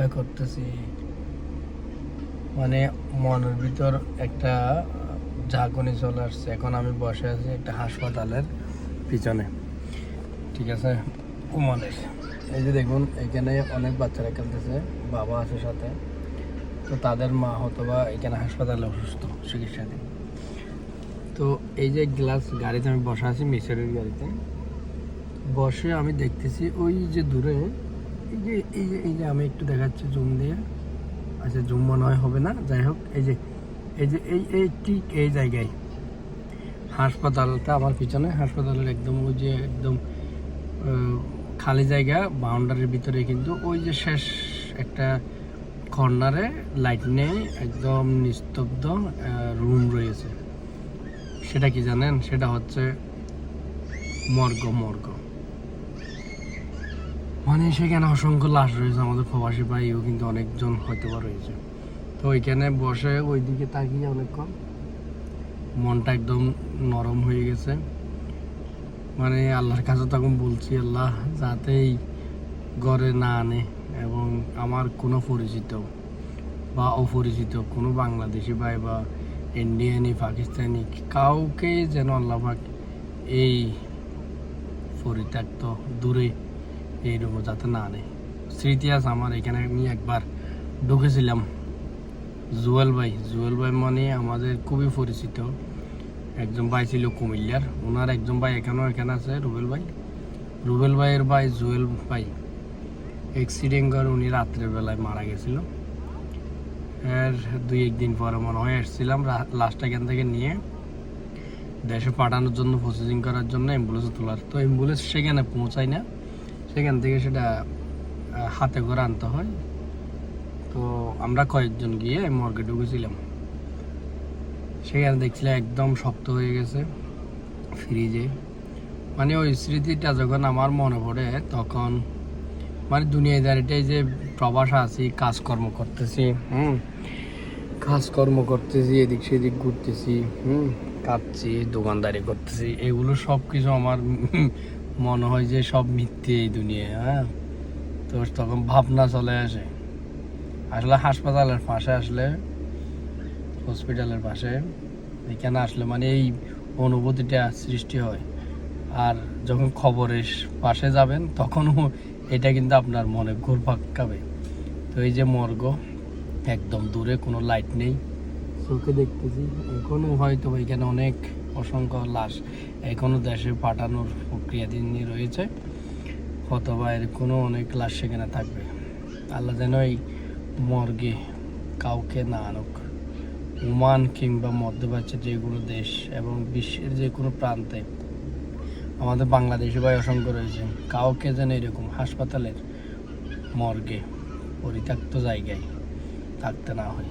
ভিডিওটা করতেছি। মানে মনের ভিতর একটা ঝাঁকুনি চলে আসছে। এখন আমি বসে আছি একটা হাসপাতালের পিছনে। ঠিক আছে? উমনের। এই যে দেখুন, এখানে অনেক বাচ্চারা খেলতেছে, বাবা আছে সাথে। তো তাদের মা হয়তো বা এখানে হাসপাতালে অসুস্থ চিকিৎসাধীন। তো এই যে গ্লাস গাড়িতে আমি বসে আছি মিশরের গাড়িতে। বসে আমি দেখতেছি ওই যে দূরে এই যে এই যে এই যে আমি একটু দেখাচ্ছি জুম দিয়ে। আচ্ছা জুম মনে হয় হবে না। যাই হোক, এই যে এই যে, এই এই ঠিক এই জায়গায়। হাসপাতালটা আমার পিছনে। হাসপাতালের একদম ওই যে, একদম খালি জায়গা বাউন্ডারির ভিতরে কিন্তু ওই যে শেষ একটা কর্নারে লাইট নেই, একদম নিস্তব্ধ রুম রয়েছে। সেটা কি জানেন? সেটা হচ্ছে মর্গ মর্গ। মানে সেখানে অসংখ্য লাশ রয়েছে, আমাদের প্রবাসী ভাইও কিন্তু অনেকজন হয়তো বা রয়েছে। তো ওইখানে বসে ওইদিকে তাকিয়ে অনেকক্ষণ। মনটা একদম নরম হয়ে গেছে। মানে আল্লাহর কাছে তখন বলছি, আল্লাহ যাতেই ঘরে না আনে এবং আমার কোনো পরিচিত বা অপরিচিত কোনো বাংলাদেশি ভাই বা ইন্ডিয়ানি পাকিস্তানি কাউকে যেন আল্লাহফাক এই পরিত্যক্ত দূরে এইরকম যাতে না আনে স্মৃতি আছে আমার এখানে আমি একবার ঢুকেছিলাম জুয়েল ভাই জুয়েল ভাই মানে আমাদের খুবই পরিচিত একজন ভাই ছিল কুমিল্লার ওনার একজন ভাই এখানেও এখানে আছে রুবেল ভাই রুবেল ভাইয়ের ভাই জুয়েল ভাই অ্যাক্সিডেন্ট করে উনি রাত্রের বেলায় মারা গেছিল। এর দুই একদিন পরে মনে হয় এসেছিলাম লাস্ট এখান থেকে নিয়ে। দেশে পাঠানোর জন্য প্রসেসিং করার জন্য অ্যাম্বুলেন্স তোলার তো অ্যাম্বুলেন্স সেখানে পৌঁছায় না। সেখান থেকে সেটা হাতে করে আনতে হয়। তো আমরা কয়েকজন গিয়ে মর্গে ঢুকেছিলাম। সেখানে দেখছিলাম একদম শক্ত হয়ে গেছে ফ্রিজে মানে ওই স্মৃতিটা যখন আমার মনে পড়ে, তখন মানে দুনিয়াদারিটাই যে প্রবাসে আছি, কাজকর্ম করতেছি, হুম, কাজকর্ম করতেছি, এদিক সেদিক ঘুরতেছি, হুম, কাঁদছি, দোকানদারি করতেছি, এগুলো সব কিছু আমার মনে হয় যে সব মিথ্যে এই দুনিয়ায় হ্যাঁ? তো তখন ভাবনা চলে আসে। আসলে হাসপাতালের পাশে আসলে, হসপিটালের পাশে, এখানে আসলে মানে এই অনুভূতিটা সৃষ্টি হয়। আর যখন খবরের পাশে যাবেন তখনও এটা কিন্তু আপনার মনে ঘুরপাক খাবে। তো এই যে মর্গ, একদম দূরে কোনো লাইট নেই। চোখে দেখতেছি এখনও হয়তো এখানে অনেক অসংখ্য লাশ এখনও দেশে পাঠানোর প্রক্রিয়াধীন রয়েছে, অথবা এর কোনো অনেক লাশ সেখানে থাকবে। আল্লাহ যেন এই মর্গে কাউকে না আনুক। ওমান কিংবা মধ্যপ্রাচ্যের যেগুলো দেশ এবং বিশ্বের যে কোনো প্রান্তে আমাদের বাংলাদেশি ভাই অসংখ্য রয়েছে, কাউকে যেন এরকম হাসপাতালের মর্গে পরিত্যক্ত জায়গায় থাকতে না হয়।